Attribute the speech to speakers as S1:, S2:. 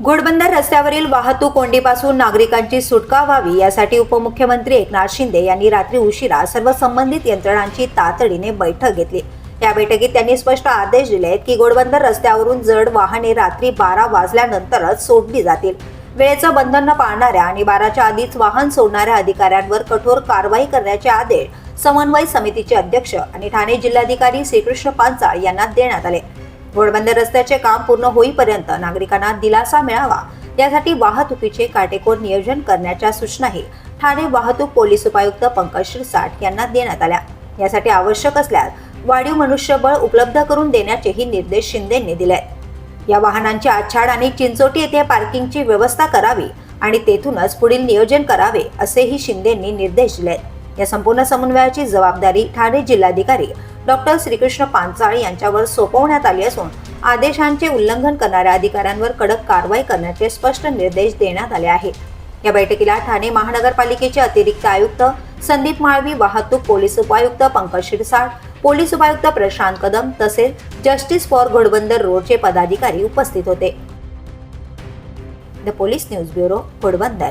S1: घोडबंदर रस्त्यावरील वाहतूक कोंडीपासून नागरिकांची सुटका व्हावी यासाठी उपमुख्यमंत्री एकनाथ शिंदे यांनी रात्री उशिरा सर्व संबंधित यंत्रणांची तातडीने बैठक घेतली. या बैठकीत त्यांनी स्पष्ट आदेश दिले की घोडबंदर रस्त्यावरून जड वाहने रात्री बारा वाजल्यानंतरच सोडली जातील. वेळेचं बंधन न पाळणाऱ्या आणि बाराच्या आधीच वाहन सोडणाऱ्या अधिकाऱ्यांवर कठोर कारवाई करण्याचे आदेश समन्वय समितीचे अध्यक्ष आणि ठाणे जिल्हाधिकारी श्रीकृष्ण पांचाळ यांना देण्यात आले. घोडबंदर रस्त्याचे काम पूर्ण होईपर्यंत नागरिकांना दिलासा मिळावा. यासाठी वाहतुकीचे काटेकोर नियोजन करण्याच्या सूचनाही ठाणे वाहतूक पोलीस उपायुक्त पंकज शिरसाट यांना देण्यात आल्या. यासाठी आवश्यक असल्यास वाढीव मनुष्यबळ उपलब्ध करून देण्याचेही निर्देश शिंदेंनी दिले या वाहनांची आछाड आणि चिंचोटी येथे पार्किंगची व्यवस्था करावी आणि तेथूनच पुढील नियोजन करावे असेही शिंदेंनी निर्देश दिले या संपूर्ण समन्वयाची जबाबदारी ठाणे जिल्हाधिकारी डॉक्टर श्रीकृष्ण पांचाळ यांच्यावर सोपवण्यात आली असून आदेशांचे उल्लंघन करणाऱ्या अधिकाऱ्यांवर कडक कारवाई करण्याचे स्पष्ट निर्देश देण्यात आले आहेत. या बैठकीला ठाणे महानगरपालिकेचे अतिरिक्त आयुक्त संदीप माळवी वाहतूक पोलीस उपायुक्त पंकज शिरसाट पोलीस उपायुक्त प्रशांत कदम तसेच जस्टिस फॉर घोडबंदर रोडचे पदाधिकारी उपस्थित होते. The police news bureau Ghodbunder.